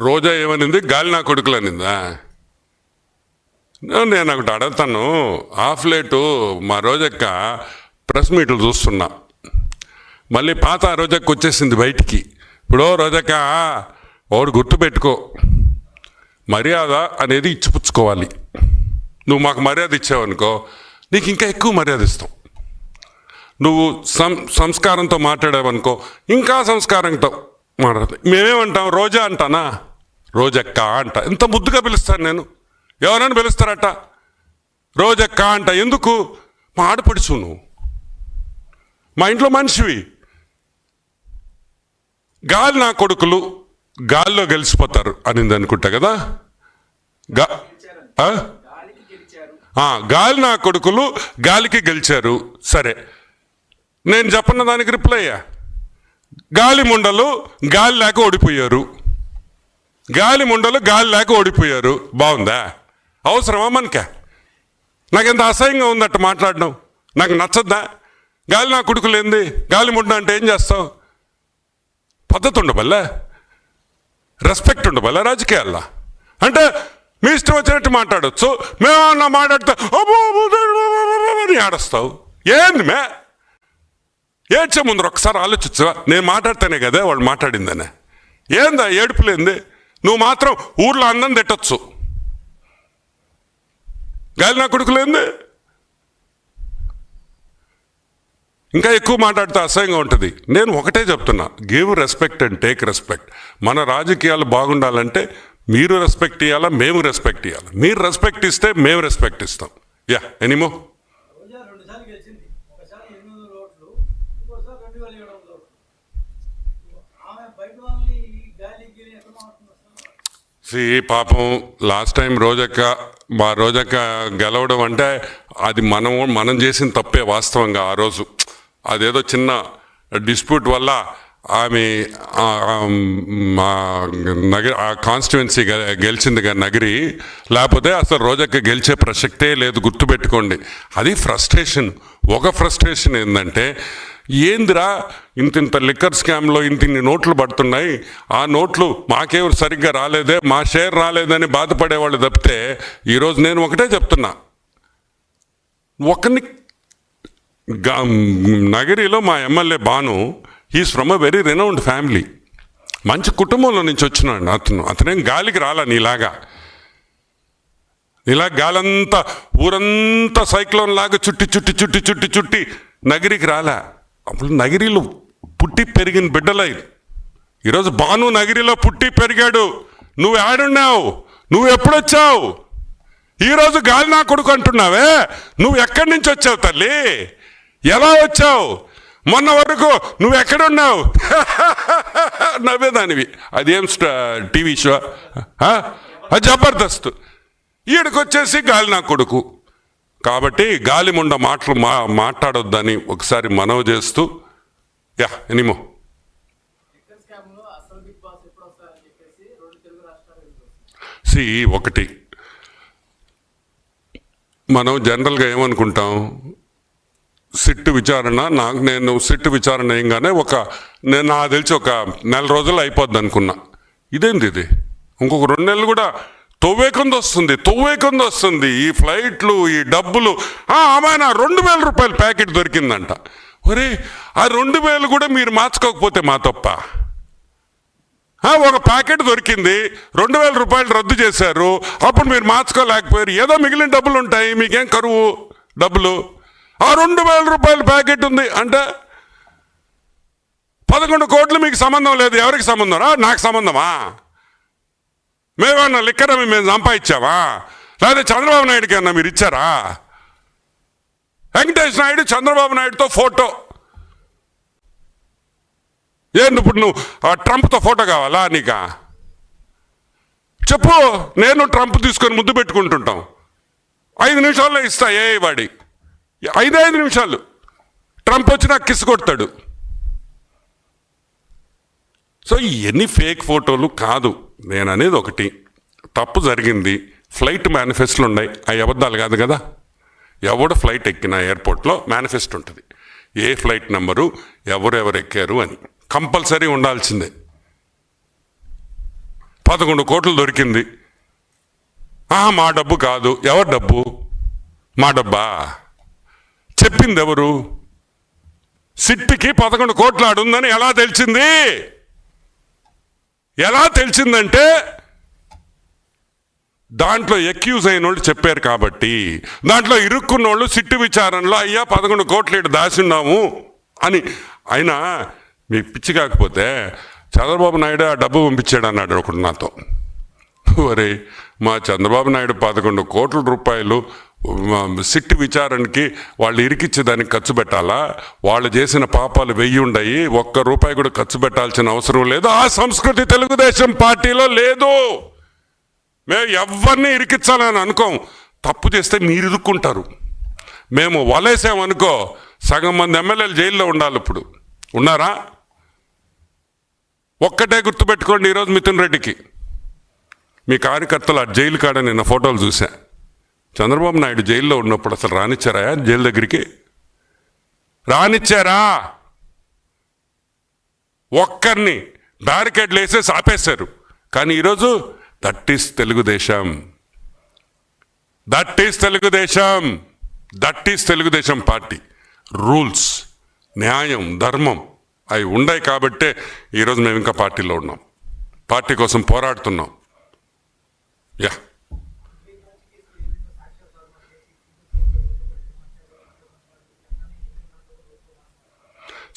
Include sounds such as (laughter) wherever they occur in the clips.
రోజా ఏమనింది? గాలి నా కొడుకులు అనిందా నేను ఒకటి అడుగుతాను. హాఫ్ లేటు మా రోజక్క ప్రెస్ మీట్లు చూస్తున్నా. మళ్ళీ పాత రోజక్క వచ్చేసింది బయటికి. ఇప్పుడు రోజక్క వాడు గుర్తుపెట్టుకో మర్యాద అనేది ఇచ్చిపుచ్చుకోవాలి నువ్వు మాకు మర్యాద ఇచ్చావనుకో నీకు ఇంకా ఎక్కువ మర్యాద ఇస్తాం. నువ్వు సం సంస్కారంతో మాట్లాడావనుకో ఇంకా సంస్కారంతో మాట్లాడతావు మేమేమంటాం? రోజా అంటానా? రోజక్క అంట. ఎంత ముద్దుగా పిలుస్తాను నేను. ఎవరైనా పిలుస్తారట. రోజక్క అంట. ఎందుకు? మా ఆడపడుచు నువ్వు. మా ఇంట్లో మనిషివి. గాలి నా కొడుకులు గాల్లో గెలిచిపోతారు అనింది అనుకుంటా కదా? గా గాలి నా కొడుకులు గాలికి గెలిచారు. సరే. నేను చెప్పన్న దానికి రిప్లై అయ్యా. గాలి ముండలు గాలి లేక ఓడిపోయారు. గాలి ముండలు గాలి లేక ఓడిపోయారు. బాగుందా? అవసరమా మనకే? ఎంత అసహ్యంగా ఉందట మాట్లాడడం. నాకు నచ్చద్దా? గాలి నా కుడుకులేంది గాలి ముండ అంటే ఏం చేస్తావు పద్ధతి ఉండబల్లా? రెస్పెక్ట్ ఉండబల్లా రాజకీయాల్లో? అంటే మీ ఇష్టం వచ్చినట్టు మాట్లాడచ్చు. మేమన్నా మాట్లాడితే అబ్బో, అని ఆడస్తావు ఏంది మే? ఏడ్చే ముందు ఒకసారి ఆలోచించవా? నేను మాట్లాడితేనే కదా వాళ్ళు మాట్లాడిందనే. ఏందా ఏడుపులేంది నువ్వు మాత్రం ఊర్లో అందం తిట్టచ్చు. గాలి నా కొడుకులేంది ఇంకా ఎక్కువ మాట్లాడితే అసహ్యంగా ఉంటుంది. నేను ఒకటే చెప్తున్నా give respect and take respect మన రాజకీయాలు బాగుండాలంటే మీరు రెస్పెక్ట్ ఇవ్వాలా మేము రెస్పెక్ట్ ఇవ్వాలి మీరు రెస్పెక్ట్ ఇస్తే మేము రెస్పెక్ట్ ఇస్తాం. యా ఎనీమో పాపం లాస్ట్ టైం రోజక్క మా రోజక్క గెలవడం అంటే అది మనం మనం చేసిన తప్పే వాస్తవంగా ఆ రోజు. అదేదో చిన్న డిస్ప్యూట్ వల్ల ఆమె ఆ నగరి ఆ కాన్స్టిట్యువెన్సీ గెలిచింది నగరి. లేకపోతే అసలు రోజక్క గెలిచే ప్రసక్తే లేదు గుర్తుపెట్టుకోండి. అది ఫ్రస్ట్రేషన్. ఒక ఫ్రస్ట్రేషన్ ఏంటంటే ఏందిరా ఇంత ఇంత లిక్కర్ స్కామ్లో ఇంత ఇన్ని నోట్లు పడుతున్నాయి? ఆ నోట్లు మాకేవరు సరిగ్గా రాలేదే? మా షేర్ రాలేదని బాధపడేవాళ్ళు తప్పితే ఈరోజు నేను ఒకటే చెప్తున్నా. ఒకరిని నగరిలో మా MLA Bhanu he's from a very renowned family మంచి కుటుంబంలో నుంచి వచ్చినాడు అతను. అతనేం గాలికి రాలా నీలాగా. ఇలా గాలంతా ఊరంతా సైక్లోన్ లాగా చుట్టి చుట్టి చుట్టి చుట్టి చుట్టి నగిరికి రాలా. అప్పుడు నగిరిలో పుట్టి పెరిగిన బిడ్డలై. ఈరోజు బాను నగిరిలో పుట్టి పెరిగాడు. నువ్వు ఆడున్నావు. నువ్వు ఎప్పుడొచ్చావు? ఈరోజు గాలి నా కొడుకు అంటున్నావే. నువ్వు ఎక్కడి నుంచి వచ్చావు తల్లి? ఎలా వచ్చావు? మొన్న వరకు నువ్వు ఎక్కడున్నావు? (laughs) నవ్వేదానివి. అదేం స్ట- టీవీ షో? జబర్దస్త్. ఈడకి వచ్చేసి గాలి నా కొడుకు. కాబట్టి గాలి ముండ మాటలు మా మాట్లాడొద్దని ఒకసారి మనవి చేస్తూ యా ఎనిమో. సి ఒకటి. మనం జనరల్గా ఏమనుకుంటాం? సిట్టు విచారణ నాకు నేను సిట్టు విచారణ ఏంగానే ఒక నేను నాకు తెలిసి ఒక నెల రోజులు అయిపోద్ది అనుకున్నా. ఇదేంది ఇది? ఇంకొక రెండు నెలలు కూడా తొవ్వే తొవ్వేకొంది వస్తుంది తొవ్వేకొంది వస్తుంది. ఈ ఫ్లైట్లు ఈ డబ్బులు ఆ, రెండు వేల రూపాయల ప్యాకెట్ దొరికిందంట. ఒరే ఆ రెండు వేలు కూడా మీరు మార్చుకోకపోతే మా తప్ప. ఒక ప్యాకెట్ దొరికింది రెండు వేల రూపాయలు రద్దు చేశారు అప్పుడు మీరు మార్చుకోలేకపోయారు. ఏదో మిగిలిన డబ్బులు ఉంటాయి మీకేం కరువు డబ్బులు? ఆ రెండు వేల రూపాయల ప్యాకెట్ ఉంది అంటే పదకొండు కోట్లు మీకు సంబంధం లేదు ఎవరికి సంబంధం? నాకు సంబంధమా? మేమన్నా లిక్కర్ అమ్మి మేము సంపాదించావా? లేదా చంద్రబాబు నాయుడుకి అన్నా మీరు ఇచ్చారా? వెంకటేష్ నాయుడు చంద్రబాబు నాయుడుతో ఫోటో. ఏంది ఇప్పుడు నువ్వు ఆ ట్రంప్తో ఫోటో కావాలా నీకా? చెప్పు నేను ట్రంప్ తీసుకొని ముద్దు పెట్టుకుంటుంటాం. ఐదు నిమిషాల్లో ఇస్తా ఏ వాడి. ఐదు ఐదు నిమిషాలు. ట్రంప్ వచ్చి నాకు కిస్ కొడతాడు. సో ఇవన్నీ ఫేక్ ఫోటోలు కాదు. నేను అనేది ఒకటి. తప్పు జరిగింది ఫ్లైట్ మేనిఫెస్టోలు ఉన్నాయి అవి అబద్ధాలు కాదు కదా. ఎవడు ఫ్లైట్ ఎక్కిన ఎయిర్పోర్ట్లో మేనిఫెస్టో ఉంటుంది. ఏ ఫ్లైట్ నెంబరు ఎవరెవరు ఎక్కారు అని. కంపల్సరీ ఉండాల్సిందే. పదకొండు కోట్లు దొరికింది. ఆహా మా డబ్బు కాదు. ఎవరి డబ్బు? మా డబ్బా? చెప్పింది ఎవరు సిట్టికి పదకొండు కోట్లు ఆడుందని ఎలా తెలిసింది? ఎలా తెలిసిందంటే దాంట్లో ఎక్యూజ్ అయిన వాళ్ళు చెప్పారు కాబట్టి దాంట్లో ఇరుక్కున్న వాళ్ళు సిట్టు విచారణలో అయ్యా పదకొండు కోట్లు ఇటు దాచున్నాము అని. అయినా మీకు పిచ్చి కాకపోతే చంద్రబాబు నాయుడు ఆ డబ్బు పంపించాడు అన్నాడు ఒకడు నాతో. మరి మా చంద్రబాబు నాయుడు పదకొండు కోట్ల రూపాయలు మా విచారణకి వాళ్ళు ఇరికిచ్చే దానికి ఖర్చు పెట్టాలా? వాళ్ళు చేసిన పాపాలు వెయ్యి ఉండయి ఒక్క రూపాయి కూడా ఖర్చు పెట్టాల్సిన అవసరం లేదు. ఆ సంస్కృతి తెలుగుదేశం పార్టీలో లేదు. మేము ఎవరిని ఇరికించాలని అనుకోం. తప్పు చేస్తే మీరు ఇరుక్కుంటారు. మేము వలేసామనుకో సగం మంది ఎమ్మెల్యేలు జైల్లో ఉండాలి ఇప్పుడు. ఉన్నారా? ఒక్కటే గుర్తుపెట్టుకోండి ఈరోజు మిథున్ రెడ్డికి. మీ కార్యకర్తలు ఆ జైలు కాడ నిన్న ఫోటోలు చూసా. చంద్రబాబు నాయుడు జైల్లో ఉన్నప్పుడు అసలు రానిచ్చారా? జైలు దగ్గరికి? రానిచ్చారా? ఒక్కరిని బ్యారికేడ్లు వేసేసి ఆపేశారు. కానీ ఈరోజు that is Telugu Desam that is Telugu Desam that is Telugu Desam party. Rules న్యాయం ధర్మం అవి ఉన్నాయి కాబట్టే ఈరోజు మేము ఇంకా పార్టీలో ఉన్నాం. పార్టీ కోసం పోరాడుతున్నాం. యా.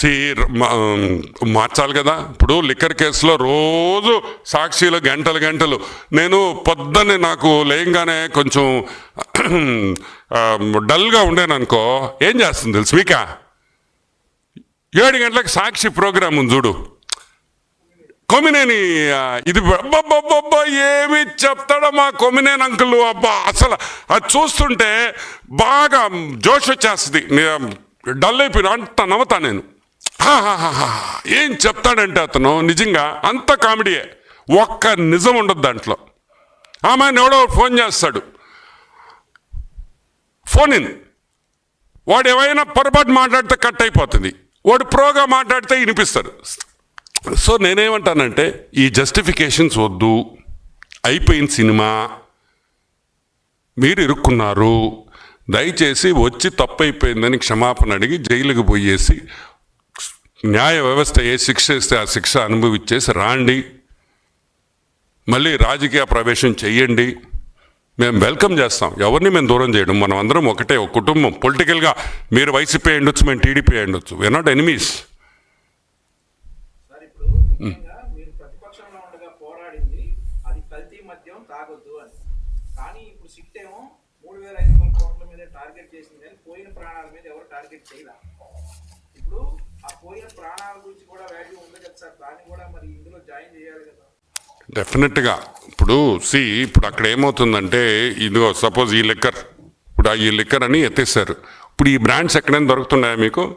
సీ మార్చాలి కదా. ఇప్పుడు లిక్కర్ కేసులో రోజు సాక్షిలు గంటలు గంటలు. నేను పొద్దున్నే నాకు లేయంగానే కొంచెం డల్గా ఉండేననుకో ఏం చేస్తుంది తెలుసు మీక? ఏడు గంటలకు సాక్షి ప్రోగ్రాం ఉంది చూడు. కొమినేని ఇది అబ్బబ్బబ్బబ్బా ఏమి చెప్తాడో మా కొమినేని అంకుల్ అబ్బా అసలు అది చూస్తుంటే బాగా జోష్ వచ్చేస్తుంది. డల్ అయిపోయిన అంత నవ్వుతా నేను. ఏం చెప్తాడంటే అతను నిజంగా అంత కామెడీయే. ఒక్క నిజం ఉండదు దాంట్లో. ఆమె ఎవడో ఫోన్ చేస్తాడు. Phone in. వాడు ఏమైనా పొరపాటు మాట్లాడితే కట్ అయిపోతుంది. వాడు ప్రోగా మాట్లాడితే వినిపిస్తారు సో నేనేమంటానంటే ఈ జస్టిఫికేషన్స్ వద్దు. అయిపోయిన సినిమా. మీరు ఇరుక్కున్నారు. దయచేసి వచ్చి తప్పు అయిపోయిందని క్షమాపణ అడిగి జైలుకి పోయేసి న్యాయ వ్యవస్థ ఏ శిక్ష ఇస్తే ఆ శిక్ష అనుభవించేసి రాండి. మళ్ళీ రాజకీయ ప్రవేశం చెయ్యండి. మేము వెల్కమ్ చేస్తాం. ఎవరిని మేము దూరం చేయడం? మనం అందరం ఒకటే ఒక కుటుంబం. పొలిటికల్గా మీరు వైసీపీ అయ్యుండొచ్చు మేము టీడీపీ అయ్యుండొచ్చు. వీఆర్ నాట్ ఎనిమీస్ టార్గెట్ చేసింది పోయిన ప్రాణాల మీద ఎవరు టార్గెట్ ఇప్పుడు డెఫినెట్గా ఇప్పుడు సి ఇప్పుడు అక్కడ ఏమవుతుందంటే ఇదిగో సపోజ్ ఈ లిక్కర్ ఇప్పుడు ఈ లిక్కర్ అని ఎత్తేసారు ఇప్పుడు ఈ బ్రాండ్స్ ఎక్కడైనా దొరుకుతున్నాయా మీకు?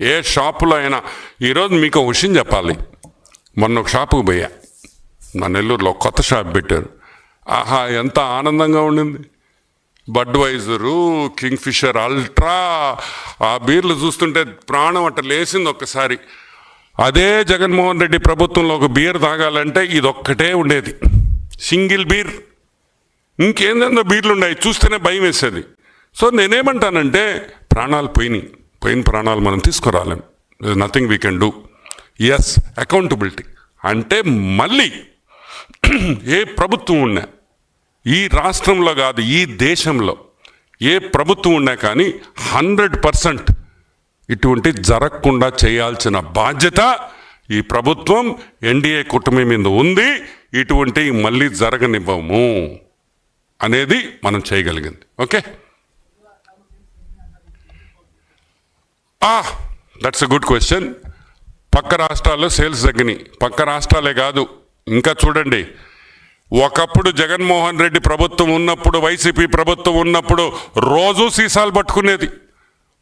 ఏ షాపులో అయినా. ఈరోజు మీకు విషయం చెప్పాలి. మొన్న ఒక షాపుకి పోయా. మా నెల్లూరులో కొత్త షాప్ పెట్టారు. ఆహా ఎంత ఆనందంగా ఉండింది. బడ్వైజరు కింగ్ఫిషర్ అల్ట్రా ఆ బీర్లు చూస్తుంటే ప్రాణం అట్ట లేసింది ఒక్కసారి. అదే జగన్మోహన్ రెడ్డి ప్రభుత్వంలో ఒక బీర్ తాగాలంటే ఇదొక్కటే ఉండేది. Single beer. ఇంకేందేందో బీర్లు ఉన్నాయి చూస్తేనే భయం వేసేది. సో నేనేమంటానంటే ప్రాణాలు పోయినాయి. పోయిన ప్రాణాలు మనం తీసుకురాలేం. Nothing we can do yes accountability అంటే మళ్ళీ ఏ ప్రభుత్వం ఉన్నా ఈ రాష్ట్రంలో కాదు ఈ దేశంలో ఏ ప్రభుత్వం ఉన్నా కానీ హండ్రెడ్ పర్సెంట్ ఇటువంటి జరగకుండా చేయాల్సిన బాధ్యత ఈ ప్రభుత్వం ఎన్డీఏ కూటమి మీద ఉంది. ఇటువంటి మళ్ళీ జరగనివ్వము అనేది మనం చేయగలిగింది. ఓకే? ఆ దట్స్ ఎ గుడ్ క్వశ్చన్ పక్క రాష్ట్రాల్లో సేల్స్ తగ్గినాయి. పక్క రాష్ట్రాలే కాదు. ఇంకా చూడండి. ఒకప్పుడు జగన్మోహన్ రెడ్డి ప్రభుత్వం ఉన్నప్పుడు వైసీపీ ప్రభుత్వం ఉన్నప్పుడు రోజు సీసాలు పట్టుకునేది.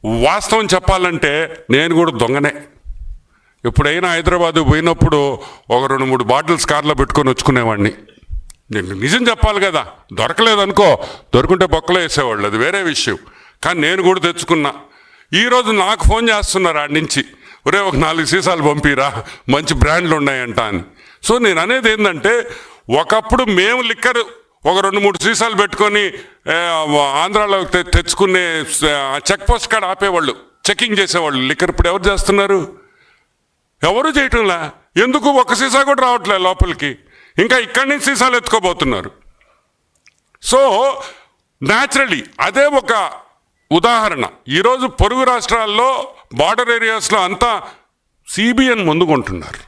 వాస్తవం చెప్పాలంటే నేను కూడా దొంగనే. ఎప్పుడైనా హైదరాబాద్ పోయినప్పుడు ఒక రెండు మూడు బాటిల్స్ కార్లో పెట్టుకొని వచ్చుకునేవాడిని. నేను నిజం చెప్పాలి కదా. దొరకలేదనుకో దొరుకుంటే బొక్కలో వేసేవాళ్ళు. అది వేరే విషయం. కానీ నేను కూడా తెచ్చుకున్నా. ఈరోజు నాకు ఫోన్ చేస్తున్నారు ఆడి నుంచి? ఒరే ఒక నాలుగు సీసాలు పంపిరా. మంచి బ్రాండ్లు ఉన్నాయంట అని. సో నేను అనేది ఏంటంటే ఒకప్పుడు మేము లిక్కర్ ఒక రెండు మూడు సీసాలు పెట్టుకొని ఆంధ్రాలో తెచ్చుకునే చెక్ పోస్ట్ కాడ ఆపేవాళ్ళు. చెకింగ్ చేసేవాళ్ళు. లిక్కర్ ఇప్పుడు ఎవరు చేస్తున్నారు? ఎవరు చేయటంలా? ఎందుకు ఒక సీసా కూడా రావట్లే లోపలికి? ఇంకా ఇక్కడి నుంచి సీసాలు ఎత్తుకోబోతున్నారు. సో న్యాచురలీ అదే ఒక ఉదాహరణ. ఈరోజు పొరుగు రాష్ట్రాల్లో బార్డర్ ఏరియాస్లో అంతా సిబిఎన్ ముందుకుంటున్నారు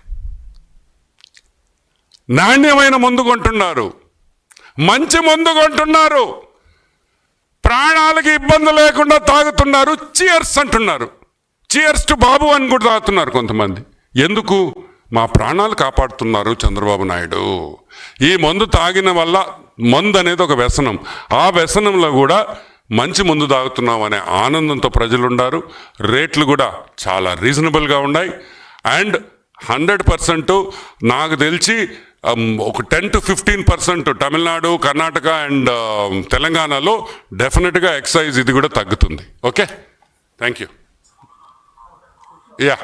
నాణ్యమైన మందు కొంటున్నారు. మంచి మందు కొంటున్నారు. ప్రాణాలకి ఇబ్బంది లేకుండా తాగుతున్నారు. చియర్స్ అంటున్నారు. చియర్స్ టు బాబు అని కూడా తాగుతున్నారు కొంతమంది. ఎందుకు? మా ప్రాణాలు కాపాడుతున్నారు చంద్రబాబు నాయుడు. ఈ మందు తాగిన వల్ల మందు అనేది ఒక వ్యసనం. ఆ వ్యసనంలో కూడా మంచి మందు తాగుతున్నాం అనే ఆనందంతో ప్రజలు ఉన్నారు రేట్లు కూడా చాలా రీజనబుల్గా ఉన్నాయి. అండ్ హండ్రెడ్ పర్సెంట్ నాకు తెలిసి Um, ఒక ten to fifteen percent Tamil Nadu Karnataka and తెలంగాణలో డెఫినెట్గా ఎక్సైజ్ ఇది కూడా తగ్గుతుంది. Okay thank you yeah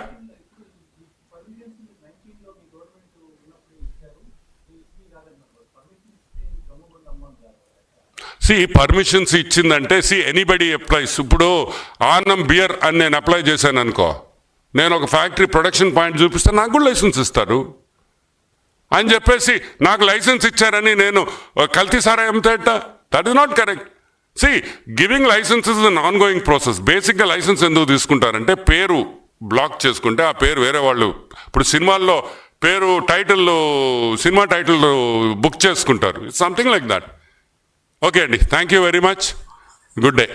see permissions ఇచ్చిందంటే సి ఎనీబడి అప్లైస్ ఇప్పుడు ఆనం బియర్ అని నేను అప్లై చేశాను అనుకో నేను ఒక ఫ్యాక్టరీ ప్రొడక్షన్ పాయింట్ చూపిస్తే నాకు కూడా లైసెన్స్ ఇస్తారు. అని చెప్పేసి నాకు లైసెన్స్ ఇచ్చారని నేను కల్తీ సారా అమ్మితేట that is not correct see giving licence is an ongoing process బేసిక్గా లైసెన్స్ ఎందుకు తీసుకుంటారంటే పేరు బ్లాక్ చేసుకుంటే ఆ పేరు వేరే వాళ్ళు ఇప్పుడు సినిమాల్లో పేరు టైటిల్ సినిమా టైటిల్ బుక్ చేసుకుంటారు. సంథింగ్ లైక్ దట్ ఓకే అండి thank you very much good day